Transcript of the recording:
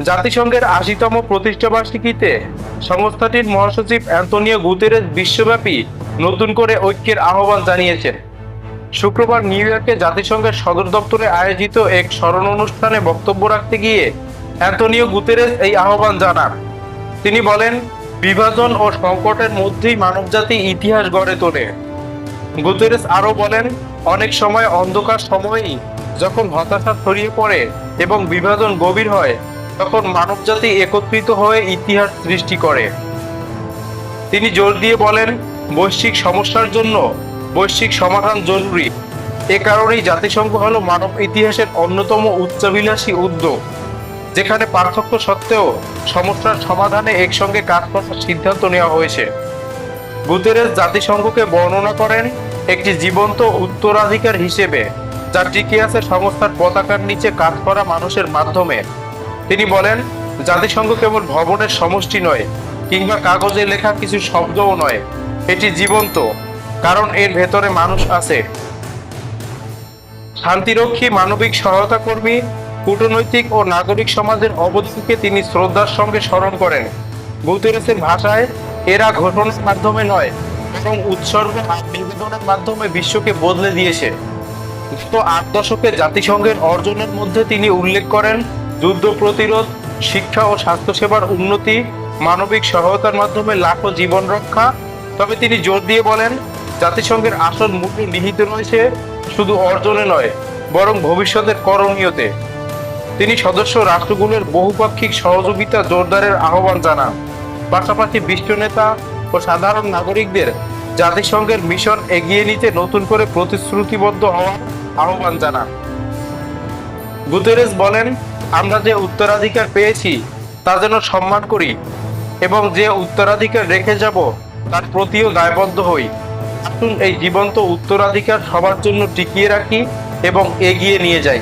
জাতিসংঘের আশিতম প্রতিষ্ঠাবার্ষিকীতে সংস্থাটির মহাসচিব অ্যান্তনিও গুতেরেস বিশ্বব্যাপী নতুন করে ঐক্যের আহ্বান জানিয়েছেন। শুক্রবার নিউ ইয়র্কে জাতিসংঘের সদর দপ্তরে আয়োজিত এক স্মরণ অনুষ্ঠানে বক্তব্য রাখতে গিয়ে অ্যান্তনিও গুতেরেস এই আহ্বান জানান। তিনি বলেন, বিভাজন ও সংকটের মধ্যেই মানবজাতি ইতিহাস গড়ে তোলে। গুতেরেস আরও বলেন, অনেক সময় অন্ধকার সময়ই যখন হতাশা ছড়িয়ে পড়ে এবং বিভাজন গভীর হয় তখন মানবজাতি একত্রিত হয়ে ইতিহাস সৃষ্টি করে। তিনি জোর দিয়ে বলেন, বৈশ্বিক সমস্যার জন্য বৈশ্বিক সমাধান জরুরি। এ কারণেই জাতিসংঘ হলো মানব ইতিহাসের অন্যতম উচ্চাভিলাষী উদ্যোগ, যেখানে পার্থক্য সত্ত্বেও সমস্যার সমাধানে একসঙ্গে কাজ করার সিদ্ধান্ত নেওয়া হয়েছে। গুতেরেস জাতিসংঘকে বর্ণনা করেন, একটি জীবন্ত উত্তরাধিকার হিসেবে যা টিকে আছে সংস্থার পতাকার নিচে কাজ করা মানুষের মাধ্যমে। তিনি বলেন, জাতিসংঘ কেবল ভবনের সমষ্টি নয়, কিংবা কাগজে লেখা কিছু শব্দও নয়, এটি জীবন্ত, কারণ এর ভেতরে মানুষ আছে। শান্তিরক্ষী, মানবিক সহায়তা কর্মী, কূটনৈতিক ও নাগরিক সমাজের অবদানকে তিনি শ্রদ্ধার সঙ্গে স্মরণ করেন। গুতেরেসের ভাষায়, এরা ঘটনার মাধ্যমে নয়, বরং উৎসর্গ নিবেদনের মাধ্যমে বিশ্বকে বদলে দিয়েছে। গত আট দশকে জাতিসংঘের অর্জনের মধ্যে তিনি উল্লেখ করেন যুদ্ধ প্রতিরোধ, শিক্ষা ও স্বাস্থ্যসেবার উন্নতি, মানবিক সহায়তার মাধ্যমে লাখো জীবন রক্ষা। তবে তিনি জোর দিয়ে বলেন, জাতিসংঘের আসল মূল্য নিহিত রয়েছে শুধু অর্জনে নয়, বরং ভবিষ্যতের করণীয়তে। তিনি সদস্য রাষ্ট্রগুলোর বহুপাক্ষিক সহযোগিতা জোরদারের আহ্বান জানান। পাশাপাশি বিশ্ব নেতা ও সাধারণ নাগরিকদের জাতিসংঘের মিশন এগিয়ে নিতে নতুন করে প্রতিশ্রুতিবদ্ধ হওয়ার আহ্বান জানান। গুতেরেস বলেন আমরা যে উত্তরাধিকার পেয়েছি তা যেন সম্মান করি এবং যে উত্তরাধিকার রেখে যাব, তার প্রতিও দায়বদ্ধ হই। আসুন এই জীবন্ত উত্তরাধিকার সবার জন্য টিকিয়ে রাখি এবং এগিয়ে নিয়ে যাই।